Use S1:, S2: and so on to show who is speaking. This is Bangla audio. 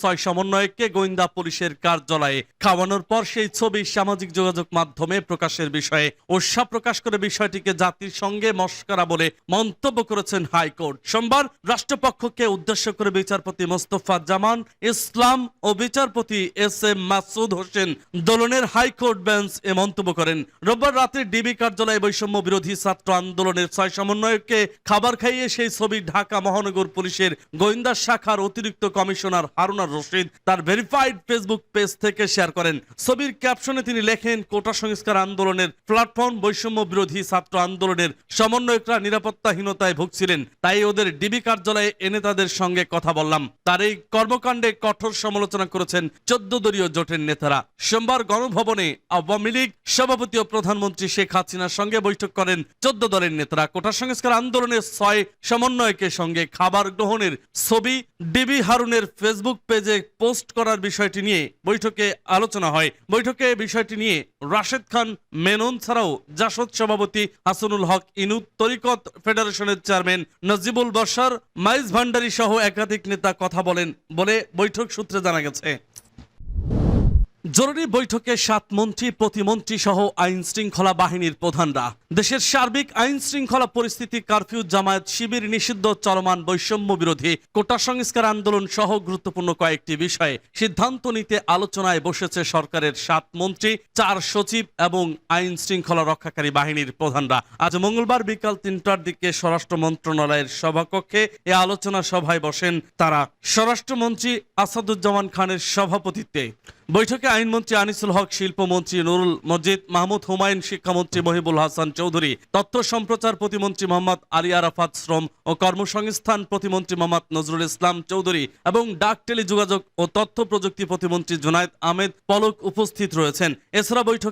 S1: ছয় সমন্বয়ককে গোয়েন্দা পুলিশের কার্যালয়ে খাওয়ানোর পর সেই ছবি সামাজিক যোগাযোগ মাধ্যমে প্রকাশের বিষয়ে উৎসাহ প্রকাশ করে বিষয়টিকে জাতির সঙ্গে মস্করা বলে মন্তব্য করেছেন হাইকোর্ট। সোমবার রাষ্ট্রপক্ষকে উদ্দেশ্য করে বিচারপতি মোস্তফা জামান, ইসলাম ও বিচারপতি এস এম মাসুদ হোসেন দোলনের হাইকোর্ট বেঞ্চ এ মন্তব্য করেন। রোববার রাতে ডিবি কার্যালয়ে বৈষম্য বিরোধী ছাত্র আন্দোলনের ছয় সমন্বয়ককে খাবার খাইয়ে সেই ছবি ঢাকা মহানগর পুলিশের গোয়েন্দা শাখার অতিরিক্ত কমিশনার হারুনার রশিদ তার ভেরিফাইড ফেসবুক পেজ থেকে শেয়ার করেন। ছবির ক্যাপশনে তিনি লেখেন, কোটা সংস্কার আন্দোলনের প্ল্যাটফর্ম বৈষম্য বিরোধী ছাত্র আন্দোলনের সমন্বয়করা নিরাপত্তাহীনতায় ভুগছিলেন। তাই ওদের ডিবি কার্যালয়ে এনে তাদের সঙ্গে কথা বললাম। তার এই কর্মকাণ্ডে কঠোর সমালোচনা করেছেন চোদ্দ দলীয় জোটের নেতারা। সোমবার গণভবনে আওয়ামী লীগ সভাপতি ও প্রধানমন্ত্রী শেখ হাসিনার সঙ্গে বৈঠক করেন চোদ্দ দলের নেতারা। কোটা সংস্কার আন্দোলনের ছয় সমন্বয়কের সঙ্গে খাবার গ্রহণের ছবি ডিবি হারুনের ফেসবুক পেজে পোস্ট করার বিষয়টি নিয়ে বৈঠকে আলোচনা হয়। বৈঠকে বিষয়টি নিয়ে রাশেদ খান, মেনন ছাড়াও জাসদ সভাপতি হাসানুল হক ইনু তরিকত ফেডারেশনের চেয়ারম্যান নজিবুল বসার মাইজ ভান্ডারী সহ একাধিক নেতা কথা বলেন বলে বৈঠক সূত্রে জানা গেছে। জরুরি বৈঠকে সাত মন্ত্রী, প্রতিমন্ত্রী সহ আইন শৃঙ্খলা বাহিনীর প্রধানরা। দেশের সার্বিক আইন শৃঙ্খলা পরিস্থিতি কারফিউ জামায়াত শিবির নিষিদ্ধ চলমান বৈষম্য বিরোধী কোটা সংস্কার আন্দোলন সহ গুরুত্বপূর্ণ কয়েকটি বিষয়ে সিদ্ধান্ত নিতে আলোচনায় বসেছে সরকারের সাত মন্ত্রী, চার সচিব এবং আইন শৃঙ্খলা রক্ষাকারী বাহিনীর প্রধানরা। আজ মঙ্গলবার বিকাল তিনটার দিকে স্বরাষ্ট্র মন্ত্রণালয়ের সভাকক্ষে এ আলোচনা সভায় বসেন তারা। স্বরাষ্ট্রমন্ত্রী আসাদুজ্জামান খানের সভাপতিত্বে বৈঠকে আইনমন্ত্রী আনিসুল হক, শিল্পমন্ত্রী নুরুল মজিদ, মাহমুদ হুমায়ুন, শিক্ষামন্ত্রী মহিবুল হাসান চৌধুরী, তথ্য সম্প্রচার প্রতিমন্ত্রী মোহাম্মদ আলী আরাফাত শ্রম ও কর্মসংস্থান প্রতিমন্ত্রী মোহাম্মদ নজরুল ইসলাম চৌধুরী এবং ডাক টেলিযোগাযোগ ও তথ্য প্রযুক্তি প্রতিমন্ত্রী জুনায়দ আহমেদ পলক উপস্থিত রয়েছেন। এছাড়া বৈঠকে